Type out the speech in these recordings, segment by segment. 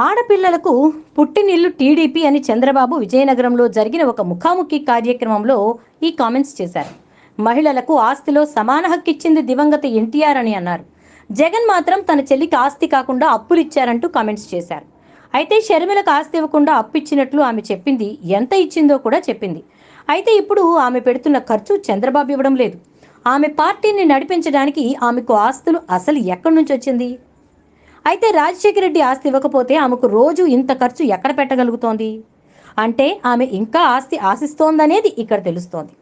ఆడపిల్లలకు పుట్టినిల్లు టీడీపీ అని చంద్రబాబు విజయనగరంలో జరిగిన ఒక ముఖాముఖి కార్యక్రమంలో ఈ కామెంట్స్ చేశారు. మహిళలకు ఆస్తిలో సమాన హక్కు ఇచ్చింది దివంగత ఎన్టీఆర్ అని అన్నారు. జగన్ మాత్రం తన చెల్లికి ఆస్తి కాకుండా అప్పులు ఇచ్చారంటూ కామెంట్స్ చేశారు. అయితే షర్మిలకు ఆస్తి ఇవ్వకుండా అప్పు ఇచ్చినట్లు ఆమె చెప్పింది. ఎంత ఇచ్చిందో కూడా చెప్పింది. అయితే ఇప్పుడు ఆమె పెడుతున్న ఖర్చు చంద్రబాబు ఇవ్వడం లేదు. ఆమె పార్టీని నడిపించడానికి ఆమెకు ఆస్తులు అసలు ఎక్కడి నుంచి వచ్చింది? అయితే రాజశేఖర రెడ్డి ఆస్తి ఇవ్వకపోతే ఆమెకు రోజు ఇంత ఖర్చు ఎక్కడ పెట్టగలుగుతోంది? అంటే ఆమె ఇంకా ఆస్తి ఆశిస్తోందనేది ఇక్కడ తెలుస్తోంది.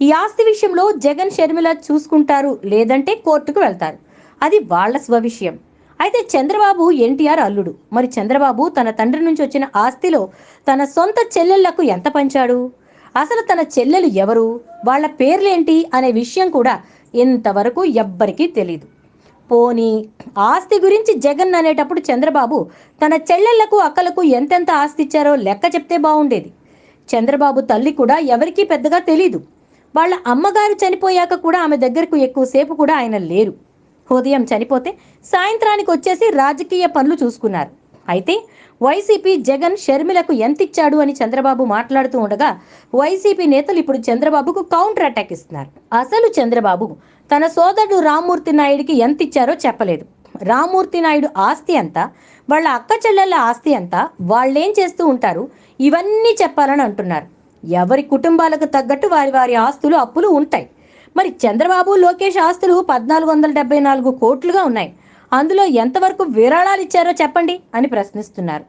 ఈ ఆస్తి విషయంలో జగన్ షర్మిల చూసుకుంటారు లేదంటే కోర్టుకు వెళ్తారు. అది వాళ్ళ స్వవిషయం అయితే చంద్రబాబు ఎన్టీఆర్ అల్లుడు. మరి చంద్రబాబు తన తండ్రి నుంచి వచ్చిన ఆస్తిలో తన సొంత చెల్లెళ్ళకు ఎంత పంచాడు? అసలు తన చెల్లెలు ఎవరు? వాళ్ళ పేర్లేంటి? అనే విషయం కూడా ఇంతవరకు ఎవ్వరికీ తెలియదు పోనీ ఆస్తి గురించి జగన్ అనేటప్పుడు చంద్రబాబు తన చెల్లెళ్ళకు అక్కలకు ఎంతెంత ఆస్తి ఇచ్చారో లెక్క చెప్తే బాగుండేది చంద్రబాబు తల్లి కూడా ఎవరికీ పెద్దగా తెలీదు. వాళ్ళ అమ్మగారు చనిపోయాక కూడా ఆమె దగ్గరకు ఎక్కువసేపు కూడా ఆయన లేరు. ఉదయం చనిపోతే సాయంత్రానికి వచ్చేసి రాజకీయ పనులు చూసుకున్నారు. అయితే వైసీపీ జగన్ షర్మిలకు ఎంత ఇచ్చాడు అని చంద్రబాబు మాట్లాడుతూ ఉండగా వైసీపీ నేతలు ఇప్పుడు చంద్రబాబుకు కౌంటర్ అటాక్ ఇస్తున్నారు. అసలు చంద్రబాబు తన సోదరుడు రామ్మూర్తి నాయుడికి ఎంత ఇచ్చారో చెప్పలేదు. రామ్మూర్తి నాయుడు ఆస్తి ఎంత? వాళ్ళ అక్క చెల్లెళ్ళ ఆస్తి ఎంత? వాళ్ళేం చేస్తూ ఉంటారు? ఇవన్నీ చెప్పాలని అంటున్నారు. ఎవరి కుటుంబాలకు తగ్గట్టు వారి వారి ఆస్తులు అప్పులు ఉంటాయి. మరి చంద్రబాబు లోకేష్ ఆస్తులు పద్నాలుగు వందల డెబ్బై నాలుగు కోట్లుగా ఉన్నాయి. అందులో ఎంతవరకు విరాళాలు ఇచ్చారో చెప్పండి అని ప్రశ్నిస్తున్నారు.